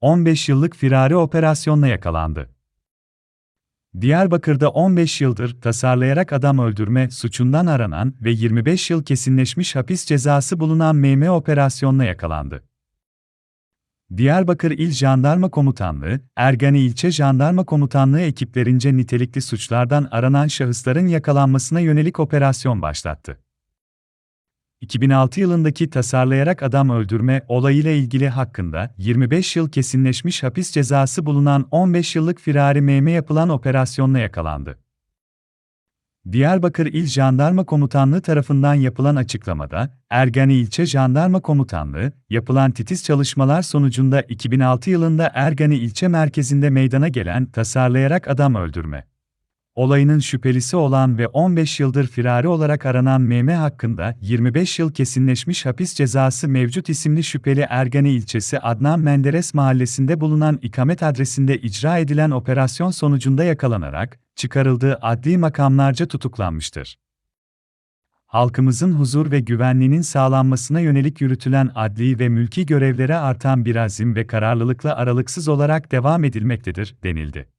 15 yıllık firari operasyonla yakalandı. Diyarbakır'da 15 yıldır tasarlayarak adam öldürme suçundan aranan ve 25 yıl kesinleşmiş hapis cezası bulunan MM operasyonla yakalandı. Diyarbakır İl Jandarma Komutanlığı, Ergani İlçe Jandarma Komutanlığı ekiplerince nitelikli suçlardan aranan şahısların yakalanmasına yönelik operasyon başlattı. 2006 yılındaki tasarlayarak adam öldürme olayıyla ilgili hakkında 25 yıl kesinleşmiş hapis cezası bulunan 15 yıllık firari meme yapılan operasyonla yakalandı. Diyarbakır İl Jandarma Komutanlığı tarafından yapılan açıklamada, Ergani İlçe Jandarma Komutanlığı, yapılan titiz çalışmalar sonucunda 2006 yılında Ergani ilçe merkezinde meydana gelen tasarlayarak adam öldürme olayının şüphelisi olan ve 15 yıldır firari olarak aranan MM hakkında 25 yıl kesinleşmiş hapis cezası mevcut isimli şüpheli Ergani ilçesi Adnan Menderes mahallesinde bulunan ikamet adresinde icra edilen operasyon sonucunda yakalanarak çıkarıldığı adli makamlarca tutuklanmıştır. Halkımızın huzur ve güvenliğinin sağlanmasına yönelik yürütülen adli ve mülki görevlere artan bir azim ve kararlılıkla aralıksız olarak devam edilmektedir, denildi.